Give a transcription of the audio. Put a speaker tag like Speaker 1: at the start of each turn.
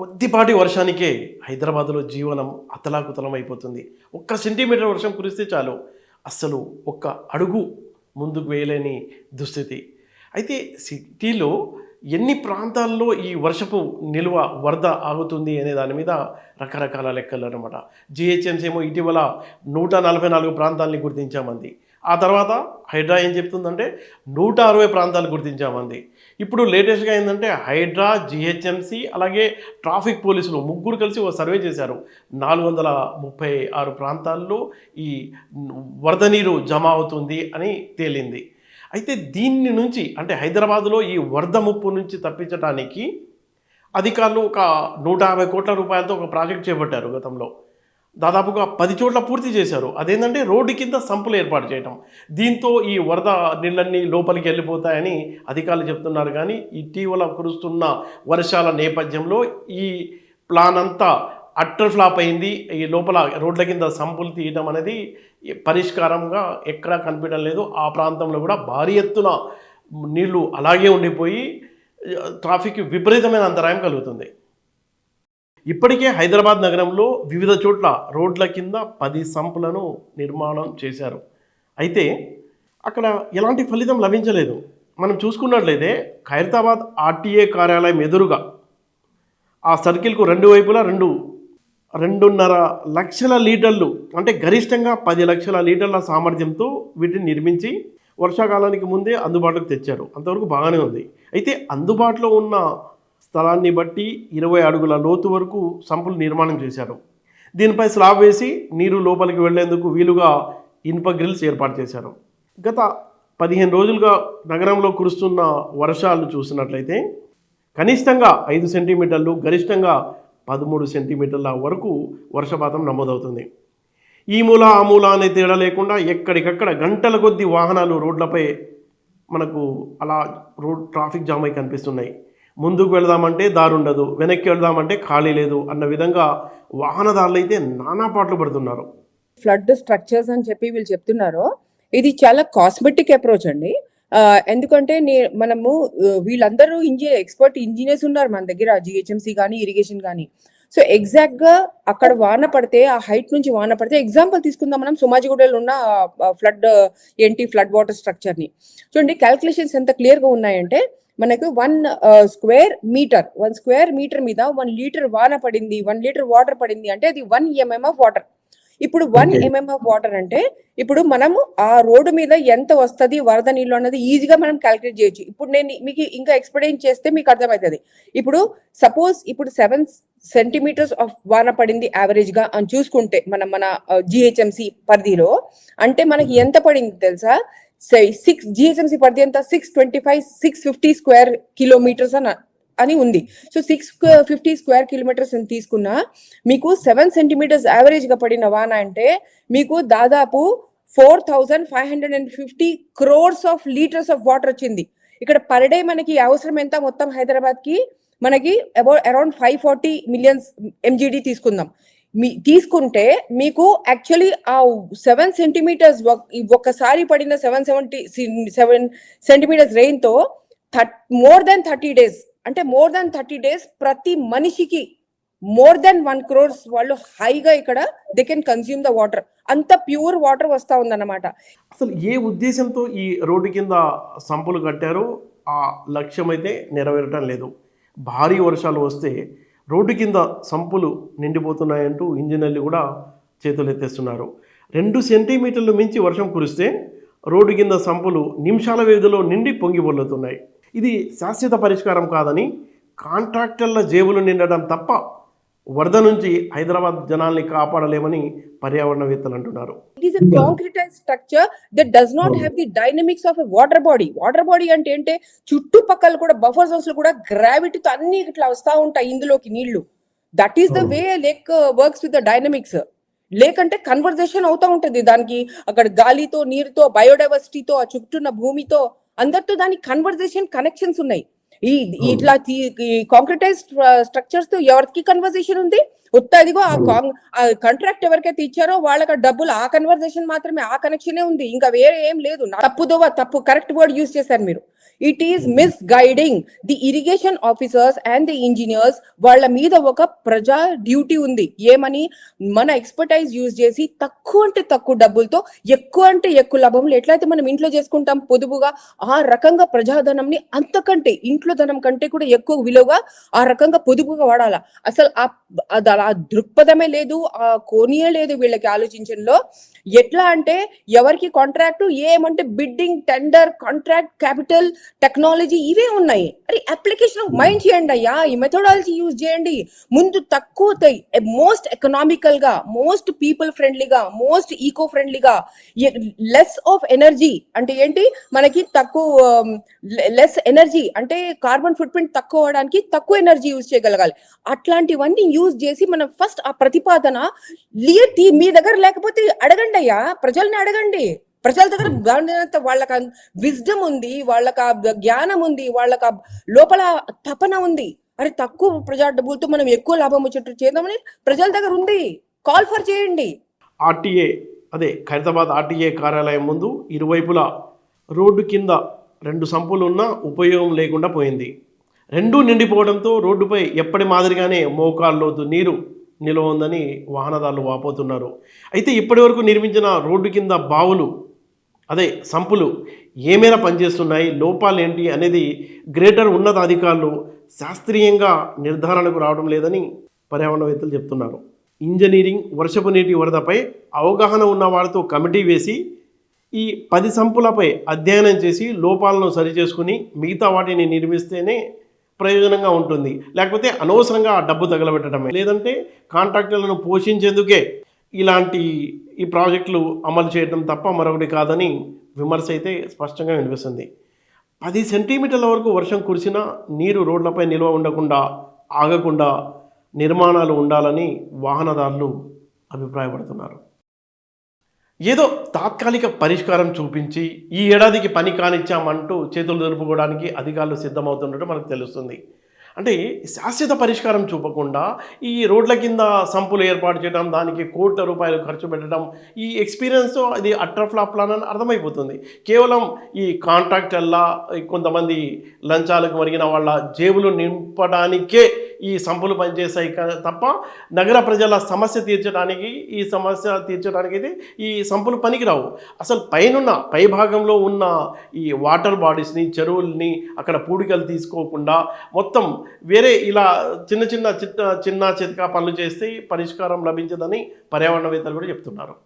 Speaker 1: కొద్దిపాటి వర్షానికే హైదరాబాద్లో జీవనం అతలాకుతలం అయిపోతుంది ఒక్క సెంటీమీటర్ వర్షం కురిస్తే చాలు. అస్సలు ఒక్క అడుగు ముందుకు వేయలేని దుస్థితి. అయితే సిటీలో ఎన్ని ప్రాంతాల్లో ఈ వర్షపు నిల్వ వరద ఆగుతుంది అనే దాని మీద రకరకాల లెక్కలు అనమాట జిహెచ్ఎంసీ ఏమో ఇటీవల నూట నలభై నాలుగు ప్రాంతాలని గుర్తించామంది. ఆ తర్వాత హైడ్రా ఏం చెప్తుందంటే నూట అరవై ప్రాంతాలు గుర్తించామంది. ఇప్పుడు లేటెస్ట్గా ఏంటంటే హైడ్రా జిహెచ్ఎంసి అలాగే ట్రాఫిక్ పోలీసులు ముగ్గురు కలిసి ఒక సర్వే చేశారు. నాలుగు వందల ముప్పై ఆరు ప్రాంతాల్లో ఈ వరద నీరు జమ అవుతుంది అని తేలింది. అయితే దీన్ని నుంచి అంటే హైదరాబాదులో ఈ వరద ముప్పు నుంచి తప్పించడానికి అధికారులు ఒక నూట యాభై కోట్ల రూపాయలతో ఒక ప్రాజెక్ట్ చేపట్టారు గతంలో. దాదాపుగా పది చోట్ల పూర్తి చేశారు. అదేంటంటే రోడ్డు కింద సంపులు ఏర్పాటు చేయటం. దీంతో ఈ వరద నీళ్ళన్నీ లోపలికి వెళ్ళిపోతాయని అధికారులు చెప్తున్నారు. కానీ ఇటీవల కురుస్తున్న వర్షాల నేపథ్యంలో ఈ ప్లాన్ అంతా అట్టర్ ఫ్లాప్ అయింది. ఈ లోపల రోడ్ల కింద సంపులు తీయడం అనేది పరిష్కారంగా ఎక్కడా కనిపించడం లేదు. ఆ ప్రాంతంలో కూడా భారీ ఎత్తున నీళ్ళు అలాగే ఉండిపోయి ట్రాఫిక్ విపరీతమైన అంతరాయం కలుగుతుంది. ఇప్పటికే హైదరాబాద్ నగరంలో వివిధ చోట్ల రోడ్ల కింద పది సంపులను నిర్మాణం చేశారు. అయితే అక్కడ ఎలాంటి ఫలితం లభించలేదు. మనం చూసుకున్నట్లయితే ఖైరతాబాద్ ఆర్టీఏ కార్యాలయం ఎదురుగా ఆ సర్కిల్కు రెండు వైపులా రెండు రెండున్నర లక్షల లీటర్లు అంటే గరిష్టంగా పది లక్షల లీటర్ల సామర్థ్యంతో వీటిని నిర్మించి వర్షాకాలానికి ముందే అందుబాటులోకి తెచ్చారు. అంతవరకు బాగానే ఉంది. అయితే అందుబాటులో ఉన్న స్థలాన్ని బట్టి ఇరవై అడుగుల లోతు వరకు సంపులు నిర్మాణం చేశారు. దీనిపై స్లాబ్ వేసి నీరు లోపలికి వెళ్ళేందుకు వీలుగా ఇనుప గ్రిల్స్ ఏర్పాటు చేశారు. గత పదిహేను రోజులుగా నగరంలో కురుస్తున్న వర్షాలు చూసినట్లయితే కనిష్టంగా ఐదు సెంటీమీటర్లు గరిష్టంగా పదమూడు సెంటీమీటర్ల వరకు వర్షపాతం నమోదవుతుంది. ఈ మూల ఆ మూల అనే తేడా లేకుండా ఎక్కడికక్కడ గంటల కొద్దీ వాహనాలు రోడ్లపై మనకు అలా రోడ్ ట్రాఫిక్ జామ్ అయి కనిపిస్తున్నాయి. ముందుకు వెళదామంటే దారి ఉండదు వెనక్కి వెళదామంటే ఖాళీ లేదు అన్న విధంగా వాహనదారులు అయితే నానా పాటలు పడుతున్నారు.
Speaker 2: ఫ్లడ్ స్ట్రక్చర్స్ అని చెప్పి వీళ్ళు చెప్తున్నారు. ఇది చాలా కాస్మెటిక్ అప్రోచ్ అండి. ఎందుకంటే నే- మనము వీళ్ళందరూ ఇంజి ఎక్స్పర్ట్ ఇంజనీర్స్ ఉన్నారు మన దగ్గర జిహెచ్ఎంసీ కానీ ఇరిగేషన్ కానీ సో ఎగ్జాక్ట్గా అక్కడ వాన పడితే ఆ హైట్ నుంచి వాన పడితే ఎగ్జాంపుల్ తీసుకుందాం మనం సుమాజిగూడలో ఉన్న ఫ్లడ్ ఏంటి ఫ్లడ్ వాటర్ స్ట్రక్చర్ని చూడండి క్యాల్కులేషన్స్ ఎంత క్లియర్గా ఉన్నాయంటే మనకు one square metre one square metre మీద వన్ లీటర్ వాన పడింది వన్ లీటర్ వాటర్ పడింది అంటే అది వన్ ఎంఎం ఆఫ్ వాటర్ ఇప్పుడు వన్. ఎంఎం ఆఫ్ వాటర్ అంటే ఇప్పుడు మనము ఆ రోడ్డు మీద ఎంత వస్తది వరద నీళ్ళు అన్నది ఈజీగా మనం క్యాలిక్యులేట్ చేయొచ్చు. ఇప్పుడు నేను మీకు ఇంకా ఎక్స్ప్లెయిన్ చేస్తే మీకు అర్థమవుతుంది. ఇప్పుడు సపోజ్ ఇప్పుడు సెవెన్ సెంటీమీటర్స్ ఆఫ్ వాన పడింది యావరేజ్గా అని చూసుకుంటే మనం మన జిహెచ్ఎంసి పరిధిలో అంటే మనకి ఎంత పడింది తెలుసా? సిక్స్ జిహెచ్ఎంసి పరిధి అంతా six twenty five six fifty square kilometres అని అని ఉంది. So six fifty square kilometres అని తీసుకున్నా మీకు సెవెన్ సెంటీమీటర్స్ యావరేజ్గా పడిన వాన అంటే మీకు దాదాపు four thousand five hundred and fifty crores of litres of water వచ్చింది. ఇక్కడ పర్ డే మనకి అవసరం ఎంత? మొత్తం హైదరాబాద్కి మనకి about around five forty millions MGD తీసుకుందాం. మీ తీసుకుంటే మీకు యాక్చువల్లీ ఆ సెవెన్ సెంటీమీటర్స్ ఒక్కసారి పడిన సెవెన్ సెవెంటీ సెవెన్ సెంటీమీటర్స్ రెయిన్తో థర్ మోర్ దెన్ థర్టీ డేస్ అంటే మోర్ దెన్ థర్టీ డేస్ ప్రతి మనిషికి మోర్ దెన్ వన్ క్రోర్స్ వాళ్ళు హైగా ఇక్కడ they can consume the water అంత ప్యూర్ వాటర్ వస్తా ఉందన్నమాట.
Speaker 1: అసలు ఏ ఉద్దేశంతో ఈ రోడ్డు కింద సంపులు కట్టారో ఆ లక్ష్యం అయితే నెరవేరటం లేదు. భారీ వర్షాలు వస్తే రోడ్డు కింద సంపులు నిండిపోతున్నాయంటూ ఇంజనీర్లు కూడా చేతులు ఎత్తేస్తున్నారు. రెండు సెంటీమీటర్లు మించి వర్షం కురిస్తే రోడ్డు కింద సంపులు నిమిషాల వ్యవధిలో నిండి పొంగి పొల్లుతున్నాయి ఇది శాశ్వత పరిష్కారం కాదని కాంట్రాక్టర్ల జేబులు నిండడం తప్ప వరద నుంచి హైదరాబాద్ జనాల్ని కాపాడలేమని పర్యావరణవేత్తలు అంటున్నారు.
Speaker 2: It is a concretize structure that does not have the dynamics of a water body water body అంటే ఏంటే? చుట్టుపక్కల కూడా బఫర్ జోన్స్లో కూడా గ్రావిటీతో అన్ని ఇట్లా వస్తా ఉంటాయి ఇందులోకి నీళ్ళు. That is the. Way lake works with the dynamics లేకంటే కన్వర్జేషన్ అవుతా ఉంటది. దానికి అక్కడ గాలితో నీరుతో బయోడైవర్సిటీతో ఆ చుట్టూన్న భూమితో అందరితో దానికి కన్వర్జేషన్ కనెక్షన్స్ ఉన్నాయి. ఈ. ఇట్లా కాంక్రిటైజ్ స్ట్రక్చర్స్తో ఎవరికి కన్వర్జేషన్ ఉంది ఉత్తదిగో ఆ కాంగ్ ఆ కాంట్రాక్ట్ ఎవరికైతే ఇచ్చారో వాళ్ళకి ఆ డబ్బులు ఆ కన్వర్జేషన్ మాత్రమే ఆ కనెక్షనే ఉంది. ఇంకా వేరే ఏం లేదు. తప్పుదోవ తప్పు కరెక్ట్ వర్డ్ యూజ్ చేశారు మీరు. It is misguiding the irrigation officers and the engineers వాళ్ళ మీద ఒక ప్రజా డ్యూటీ ఉంది. ఏమని? మన ఎక్స్పర్టైజ్ యూజ్ చేసి తక్కువ అంటే తక్కువ డబ్బులతో ఎక్కువ అంటే ఎక్కువ లాభంలో ఎట్లయితే మనం ఇంట్లో చేసుకుంటాం పొదుపుగా ఆ రకంగా ప్రజాధనంని అంతకంటే ఇంట్లో ధనం కంటే కూడా ఎక్కువ విలువగా ఆ రకంగా పొదుపుగా వాడాలా. అసలు ఆ ఆ దృక్పథమే లేదు ఆ కోనియే లేదు వీళ్ళకి ఆలోచించడంలో. ఎట్లా అంటే ఎవరికి కాంట్రాక్ట్ ఏమంటే bidding tender contract capital technology ఇవే ఉన్నాయి. అరే అప్లికేషన్ మైండ్ చేయండి అయ్యా. ఈ మెథడాలజీ యూజ్ చేయండి. ముందు తక్కువ మోస్ట్ ఎకనామికల్గా మోస్ట్ పీపుల్ ఫ్రెండ్లీగా మోస్ట్ ఈకో ఫ్రెండ్లీగా లెస్ ఆఫ్ ఎనర్జీ అంటే ఏంటి? మనకి తక్కువ um, లెస్ ఎనర్జీ అంటే కార్బన్ ఫుట్ ప్రింట్ తక్కువ అవడానికి తక్కువ ఎనర్జీ యూజ్ చేయగలగాలి. అట్లాంటివన్నీ యూజ్ చేసి మనం ఫస్ట్ ఆ ప్రతిపాదన లియర్ మీ దగ్గర లేకపోతే అడగండి అయ్యా. ప్రజల్ని అడగండి. ప్రజల దగ్గర వాళ్ళకి విజ్డమ్ ఉంది వాళ్ళకి ఆ జ్ఞానం ఉంది వాళ్ళకి లోపల తపన ఉంది. అరే తక్కువ ప్రజా డబ్బులతో మనం ఎక్కువ లాభం వచ్చేటట్టు చేద్దామని ప్రజల దగ్గర ఉంది. కాల్ ఫర్ చేయండి.
Speaker 1: ఆర్టీఏ అదే ఖైరతాబాద్ ఆర్టీఏ కార్యాలయం ముందు ఇరువైపులా రోడ్డు కింద రెండు సంపులు ఉన్నా ఉపయోగం లేకుండా పోయింది. రెండూ నిండిపోవడంతో రోడ్డుపై ఎప్పటి మాదిరిగానే మోకాల్లోతు నీరు నిల్వ ఉందని వాహనదారులు వాపోతున్నారు. అయితే ఇప్పటివరకు నిర్మించిన రోడ్డు కింద బావులు అదే సంపులు ఏ మేర పనిచేస్తున్నాయి లోపాలు ఏంటి అనేది గ్రేటర్ ఉన్నతాధికారులు శాస్త్రీయంగా నిర్ధారణకు రావడం లేదని పర్యావరణవేత్తలు చెప్తున్నారు. ఇంజనీరింగ్ వర్షపు నీటి వరదపై అవగాహన ఉన్న వారితో కమిటీ వేసి ఈ పది సంపులపై అధ్యయనం చేసి లోపాలను సరిచేసుకుని మిగతా వాటిని నిర్మిస్తేనే ప్రయోజనంగా ఉంటుంది. లేకపోతే అనవసరంగా ఆ డబ్బు తగలబెట్టడమే. లేదంటే కాంట్రాక్టర్లను పోషించేందుకే ఇలాంటి ఈ ప్రాజెక్టులు అమలు చేయడం తప్ప మరొకటి కాదని విమర్శ అయితే స్పష్టంగా వినిపిస్తుంది. పది సెంటీమీటర్ల వరకు వర్షం కురిసినా నీరు రోడ్లపై నిల్వ ఉండకుండా ఆగకుండా నిర్మాణాలు ఉండాలని వాహనదారులు అభిప్రాయపడుతున్నారు. ఏదో తాత్కాలిక పరిష్కారం చూపించి ఈ ఏడాదికి పని కానిచ్చామంటూ చేతులు జరుపుకోవడానికి అధికారులు సిద్ధమవుతున్నట్టు మనకు తెలుస్తుంది. అంటే శాశ్వత పరిష్కారం చూపకుండా ఈ రోడ్ల కింద సంపులు ఏర్పాటు చేయడం దానికి కోట్ల రూపాయలు ఖర్చు పెట్టడం ఈ ఎక్స్పీరియన్స్తో అది అట్టర్ ఫ్లాప్ ప్లాన్ అని అర్థమైపోతుంది. కేవలం ఈ కాంట్రాక్టర్లా కొంతమంది లంచాలకు మరిగిన వాళ్ళ జేబులు నింపడానికే ఈ సంపులు పనిచేసాయి తప్ప నగర ప్రజల సమస్య తీర్చడానికి ఈ సమస్య తీర్చడానికి అయితే ఈ సంపులు పనికిరావు. అసలు పైనున్న పై భాగంలో ఉన్న ఈ వాటర్ బాడీస్ని చెరువుల్ని అక్కడ పూడికలు తీసుకోకుండా మొత్తం వేరే ఇలా చిన్న చిన్న చిన్న చిన్న చితకా పనులు చేస్తే పరిష్కారం లభించదని పర్యావరణవేత్తలు కూడా చెప్తున్నారు.